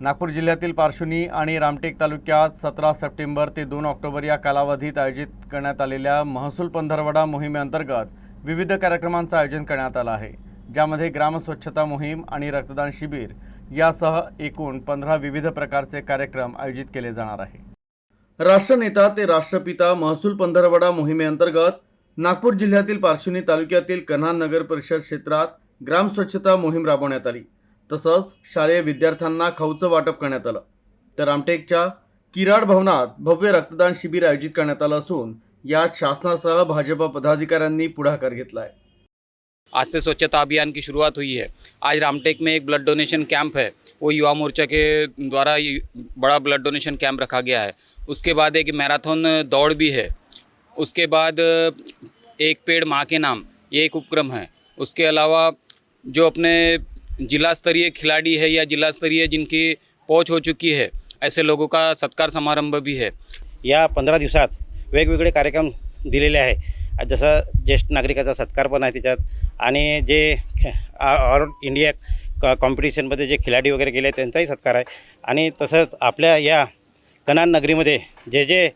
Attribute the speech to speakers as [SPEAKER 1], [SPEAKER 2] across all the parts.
[SPEAKER 1] नागपूर जिल्ह्यातील पार्श्वनी आणि रामटेक तालुक्यात सतरा सप्टेंबर ते दोन ऑक्टोबर या कालावधीत आयोजित करण्यात आलेल्या महसूल पंधरवडा मोहिमेअंतर्गत विविध कार्यक्रमांचं आयोजन करण्यात आलं आहे ज्यामध्ये ग्रामस्वच्छता मोहीम आणि रक्तदान शिबिर यासह एकूण पंधरा विविध प्रकारचे कार्यक्रम आयोजित केले जाणार आहे. राष्ट्रनेता ते राष्ट्रपिता महसूल पंधरवडा मोहिमेअंतर्गत नागपूर जिल्ह्यातील पार्श्वनी तालुक्यातील कन्हान नगर परिषद क्षेत्रात ग्राम स्वच्छता मोहीम राबवण्यात आली. तसंच शालेय विद्यार्थ्यांना खाऊचं वाटप करण्यात आलं. तर रामटेकच्या किराड भवनात भव्य रक्तदान शिबिर आयोजित करण्यात आलं असून यात शासनासह भाजपा पदाधिकाऱ्यांनी पुढाकार घेतला आहे
[SPEAKER 2] आज से स्वच्छता अभियान की शुरुआत हुई है। आज रामटेक में एक ब्लड डोनेशन कैंप है। वो युवा मोर्चा के द्वारा बड़ा ब्लड डोनेशन कैंप रखा गया है। उसके बाद एक मैराथन दौड़ भी है। उसके बाद एक पेड़ माँ के नाम ये एक उपक्रम है। उसके अलावा जो अपने जिला स्तरीय खिलाड़ी है या जिला स्तरीय जिनकी पहुंच हो चुकी है ऐसे लोगों का सत्कार समारंभ भी है।
[SPEAKER 3] या पंधरा दिवसात वेगवेगळे कार्यक्रम दिलेले आहे. जसं ज्येष्ठ नागरिकाचा सत्कार पण आहे त्याच्यात आणि जे खे- ऑल इंडिया क कॉम्पिटिशनमध्ये जे खिलाडी वगैरे गेले त्यांचाही सत्कार आहे. आणि तसंच आपल्या या कनान नगरीमध्ये जे जे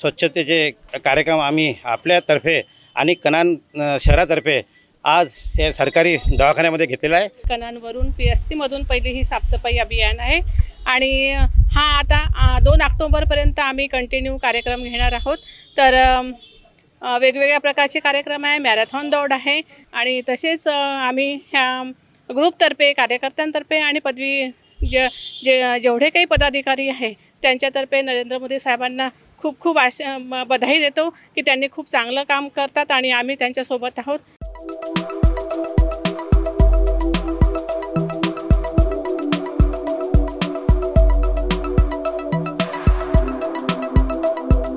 [SPEAKER 3] स्वच्छतेचे कार्यक्रम आम्ही आपल्यातर्फे आणि कनान शहरातर्फे आज हे सरकारी दवाखान्यामध्ये घेतलेला आहे.
[SPEAKER 4] कणांवरून पी एस सीमधून पहिली ही साफसफाई अभियान आहे. आणि हा आता दोन ऑक्टोबरपर्यंत आम्ही कंटिन्यू कार्यक्रम घेणार आहोत. तर वेगवेगळ्या प्रकारचे कार्यक्रम आहे. मॅरेथॉन दौड आहे. आणि तसेच आम्ही ह्या ग्रुपतर्फे कार्यकर्त्यांतर्फे आणि पदवी जे जे जेवढे काही पदाधिकारी आहे त्यांच्यातर्फे नरेंद्र मोदी साहेबांना खूप खूप आश बधाई देतो की त्यांनी खूप चांगलं काम करतात आणि आम्ही त्यांच्यासोबत आहोत.